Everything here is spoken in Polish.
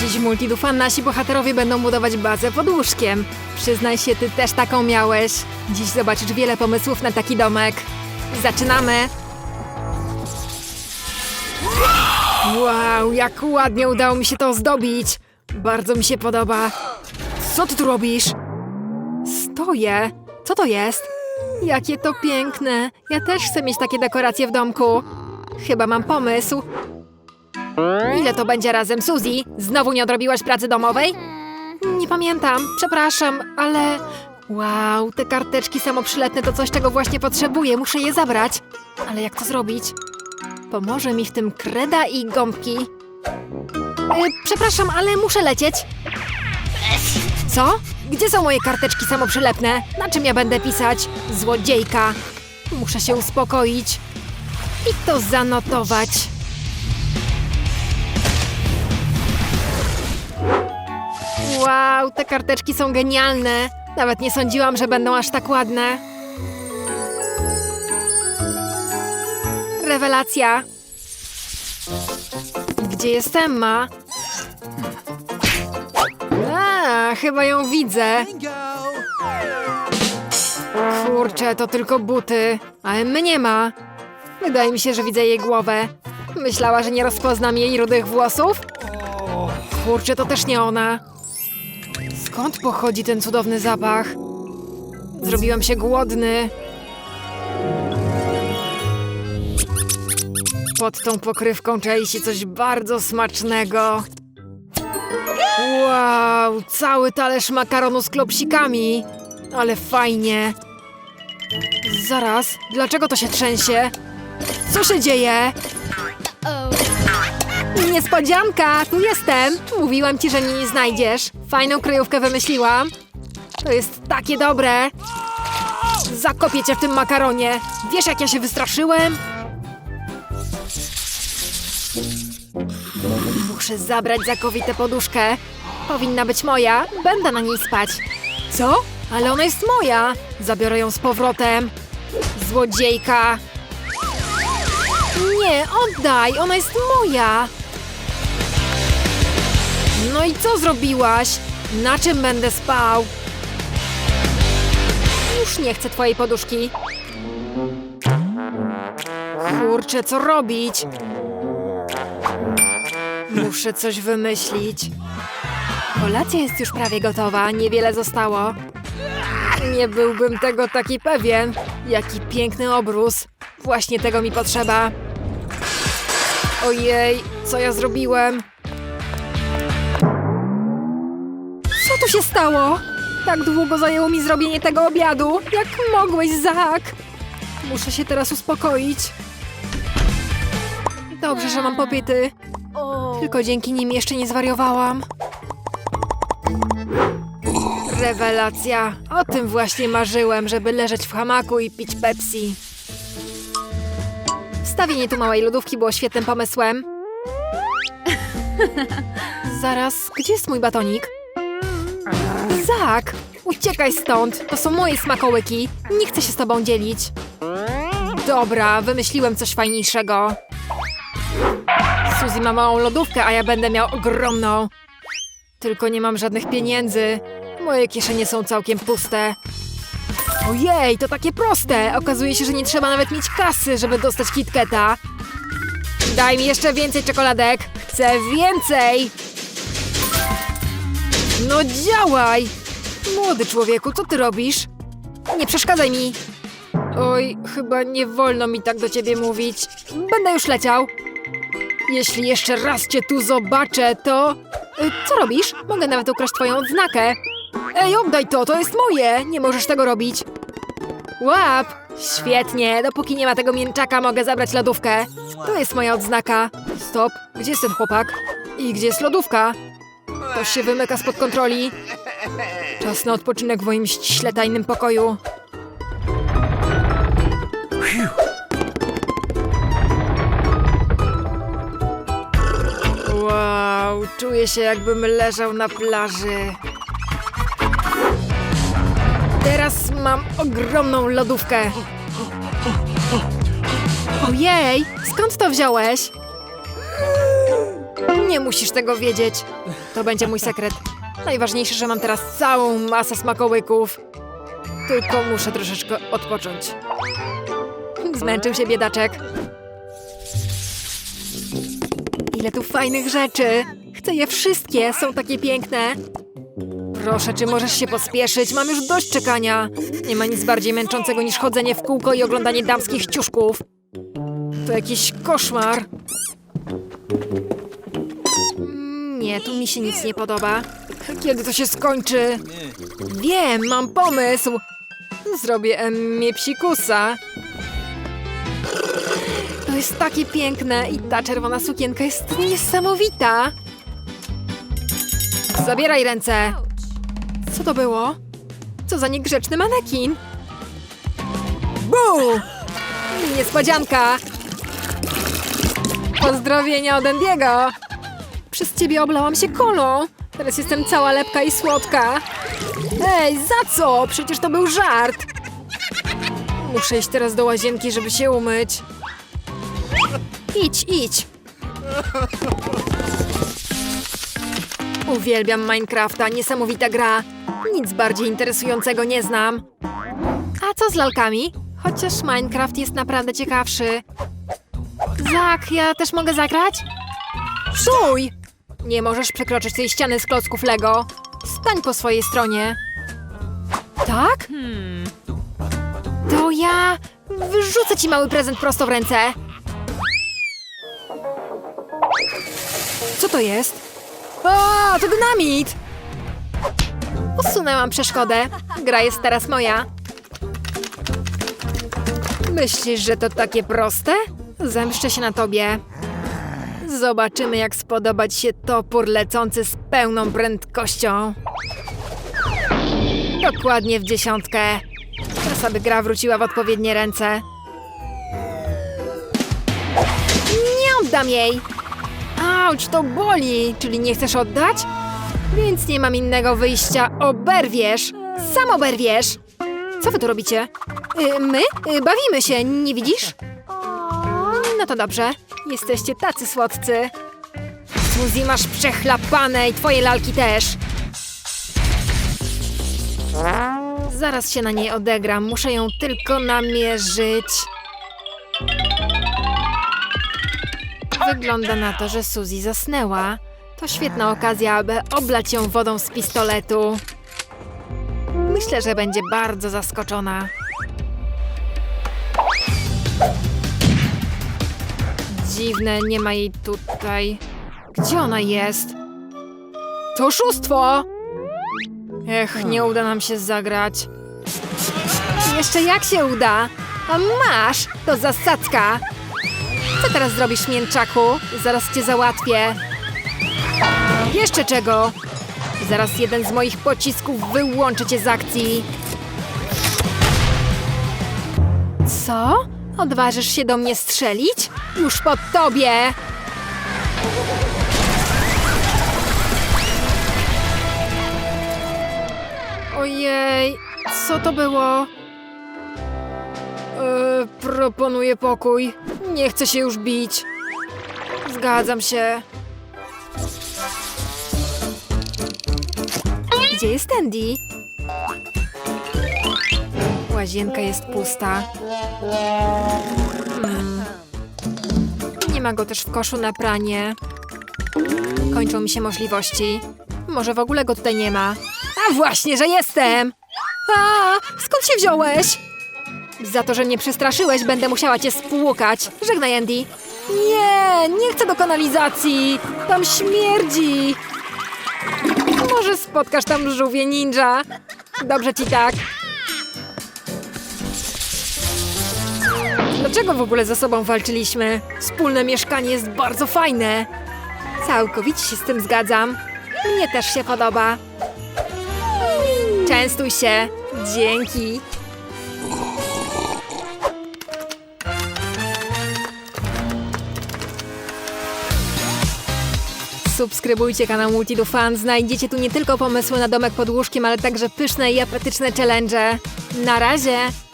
Dziś w Multidufan nasi bohaterowie będą budować bazę pod łóżkiem. Przyznaj się, ty też taką miałeś. Dziś zobaczysz wiele pomysłów na taki domek. Zaczynamy! Wow, jak ładnie udało mi się to ozdobić! Bardzo mi się podoba. Co ty tu robisz? Stoję. Co to jest? Jakie to piękne. Ja też chcę mieć takie dekoracje w domku. Chyba mam pomysł. Ile to będzie razem, Suzy? Znowu nie odrobiłaś pracy domowej? Nie pamiętam, przepraszam, ale... Wow, te karteczki samoprzyletne to coś, czego właśnie potrzebuję. Muszę je zabrać. Ale jak to zrobić? Pomoże mi w tym kreda i gąbki. E, przepraszam, ale muszę lecieć. Co? Gdzie są moje karteczki samoprzylepne? Na czym ja będę pisać? Złodziejka. Muszę się uspokoić. I to zanotować. Wow, te karteczki są genialne. Nawet nie sądziłam, że będą aż tak ładne. Rewelacja. Gdzie jest Emma? A, chyba ją widzę. Kurczę, to tylko buty, a Emmy nie ma. Wydaje mi się, że widzę jej głowę. Myślała, że nie rozpoznam jej rudych włosów? Kurczę, to też nie ona. Skąd pochodzi ten cudowny zapach? Zrobiłem się głodny. Pod tą pokrywką czai się coś bardzo smacznego. Wow, cały talerz makaronu z klopsikami. Ale fajnie. Zaraz, dlaczego to się trzęsie? Co się dzieje? Niespodzianka, tu jestem. Mówiłam ci, że mnie nie znajdziesz. Fajną kryjówkę wymyśliłam. To jest takie dobre. Zakopię cię w tym makaronie. Wiesz, jak ja się wystraszyłem? Muszę zabrać Zakowi tę poduszkę. Powinna być moja. Będę na niej spać. Co? Ale ona jest moja. Zabiorę ją z powrotem. Złodziejka. Nie, oddaj. Ona jest moja. I co zrobiłaś? Na czym będę spał? Już nie chcę twojej poduszki. Kurczę, co robić? Muszę coś wymyślić. Kolacja jest już prawie gotowa, niewiele zostało. Nie byłbym tego taki pewien. Jaki piękny obrus. Właśnie tego mi potrzeba. Ojej, co ja zrobiłem? Co tu się stało? Tak długo zajęło mi zrobienie tego obiadu. Jak mogłeś, Zak? Muszę się teraz uspokoić. Dobrze, że mam popyty. Tylko dzięki nim jeszcze nie zwariowałam. Rewelacja. O tym właśnie marzyłem, żeby leżeć w hamaku i pić Pepsi. Wstawienie tu małej lodówki było świetnym pomysłem. Zaraz, gdzie jest mój batonik? Zak, uciekaj stąd. To są moje smakołyki. Nie chcę się z tobą dzielić. Dobra, wymyśliłem coś fajniejszego. Suzy ma małą lodówkę, a ja będę miał ogromną. Tylko nie mam żadnych pieniędzy. Moje kieszenie są całkiem puste. Ojej, to takie proste! Okazuje się, że nie trzeba nawet mieć kasy, żeby dostać KitKata. Daj mi jeszcze więcej czekoladek. Chcę więcej! No działaj! Młody człowieku, co ty robisz? Nie przeszkadzaj mi! Oj, chyba nie wolno mi tak do ciebie mówić. Będę już leciał. Jeśli jeszcze raz cię tu zobaczę, to... Y, Co robisz? Mogę nawet ukraść twoją odznakę. Ej, oddaj to, to jest moje! Nie możesz tego robić. Łap! Świetnie, dopóki nie ma tego mięczaka, mogę zabrać lodówkę. To jest moja odznaka. Stop, gdzie jest ten chłopak? I gdzie jest lodówka? To się wymyka spod kontroli. Czas na odpoczynek w moim ściśle tajnym pokoju. Wow, czuję się jakbym leżał na plaży. Teraz mam ogromną lodówkę. Ojej, skąd to wziąłeś? Nie musisz tego wiedzieć. To będzie mój sekret. Najważniejsze, że mam teraz całą masę smakołyków. Tylko muszę troszeczkę odpocząć. Zmęczył się biedaczek. Ile tu fajnych rzeczy! Chcę je wszystkie, są takie piękne. Proszę, czy możesz się pospieszyć? Mam już dość czekania. Nie ma nic bardziej męczącego niż chodzenie w kółko i oglądanie damskich ciuszków. To jakiś koszmar. Nie, tu mi się nic nie podoba. Kiedy to się skończy? Wiem, mam pomysł. Zrobię Emmie psikusa. To jest takie piękne i ta czerwona sukienka jest niesamowita. Zabieraj ręce. Co to było? Co za niegrzeczny manekin? Bu! Niespodzianka! Pozdrowienia od Endiego! Przez ciebie oblałam się kolą. Teraz jestem cała lepka i słodka. Ej, za co? Przecież to był żart. Muszę iść teraz do łazienki, żeby się umyć. Idź, idź. Uwielbiam Minecrafta, niesamowita gra. Nic bardziej interesującego nie znam. A co z lalkami? Chociaż Minecraft jest naprawdę ciekawszy. Zak, ja też mogę zagrać? Stój! Nie możesz przekroczyć tej ściany z klocków Lego. Stań po swojej stronie. Tak? To ja wyrzucę ci mały prezent prosto w ręce. Co to jest? O, to dynamit! Usunęłam przeszkodę. Gra jest teraz moja. Myślisz, że to takie proste? Zemszczę się na tobie. Zobaczymy, jak spodobać się topór lecący z pełną prędkością. Dokładnie w dziesiątkę. Czas, aby gra wróciła w odpowiednie ręce. Nie oddam jej! Auć, to boli! Czyli nie chcesz oddać? Więc nie mam innego wyjścia. Oberwiesz! Sam oberwiesz! Co wy tu robicie? Y, my? Y, bawimy się, nie widzisz? No to dobrze. Jesteście tacy słodcy. Suzy, masz przechlapane i twoje lalki też. Zaraz się na niej odegram. Muszę ją tylko namierzyć. Wygląda na to, że Suzy zasnęła. To świetna okazja, aby oblać ją wodą z pistoletu. Myślę, że będzie bardzo zaskoczona. Dziwne, nie ma jej tutaj. Gdzie ona jest? To oszustwo! Ech, nie uda nam się zagrać. Jeszcze jak się uda? A masz, to zasadzka. Co teraz zrobisz, mięczaku? Zaraz cię załatwię. Jeszcze czego? Zaraz jeden z moich pocisków wyłączy cię z akcji. Co? Odważysz się do mnie strzelić? Już po tobie! Ojej, co to było? Eee, proponuję pokój. Nie chcę się już bić. Zgadzam się. Gdzie jest Andy? Łazienka jest pusta. Hmm. Ma go też w koszu na pranie. Kończą mi się możliwości. Może w ogóle go tutaj nie ma. A właśnie, że jestem! A, skąd się wziąłeś? Za to, że mnie przestraszyłeś, będę musiała cię spłukać. Żegnaj, Andy. Nie, nie chcę do kanalizacji. Tam śmierdzi. Może spotkasz tam żółwie ninja. Dobrze ci tak. Dlaczego w ogóle ze sobą walczyliśmy? Wspólne mieszkanie jest bardzo fajne. Całkowicie się z tym zgadzam. Mnie też się podoba. Częstuj się. Dzięki. Subskrybujcie kanał Multidu Fan. Znajdziecie tu nie tylko pomysły na domek pod łóżkiem, ale także pyszne i apetyczne challenge. Na razie!